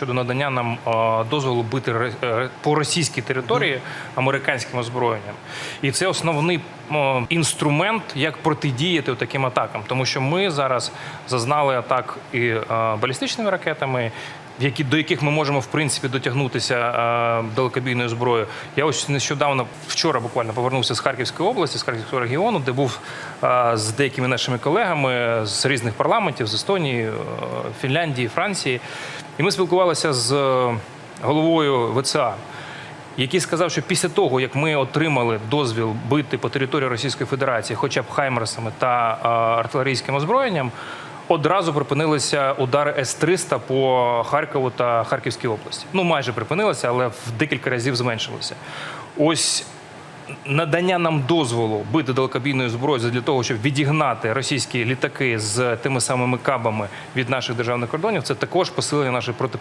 щодо надання нам дозволу бити е, по російській території американським озброєнням. І це основний інструмент, як протидіяти таким атакам, тому що ми зараз зазнали атак і балістичними ракетами. Які до яких ми можемо в принципі дотягнутися е, далекобійною зброєю. Я ось нещодавно, вчора буквально повернувся з Харківської області, з Харківського регіону, де був е, з деякими нашими колегами з різних парламентів з Естонії, е, Фінляндії, Франції. І ми спілкувалися з е, головою ВЦА, який сказав, що після того, як ми отримали дозвіл бити по території Російської Федерації, хоча б хаймерсами та е, артилерійським озброєнням, одразу припинилися удари С-300 по Харкову та Харківській області. Ну майже припинилися, але в декілька разів зменшилося. Ось надання нам дозволу бити далекобійною зброєю для того, щоб відігнати російські літаки з тими самими кабами від наших державних кордонів, це також посилення нашої протиповітряної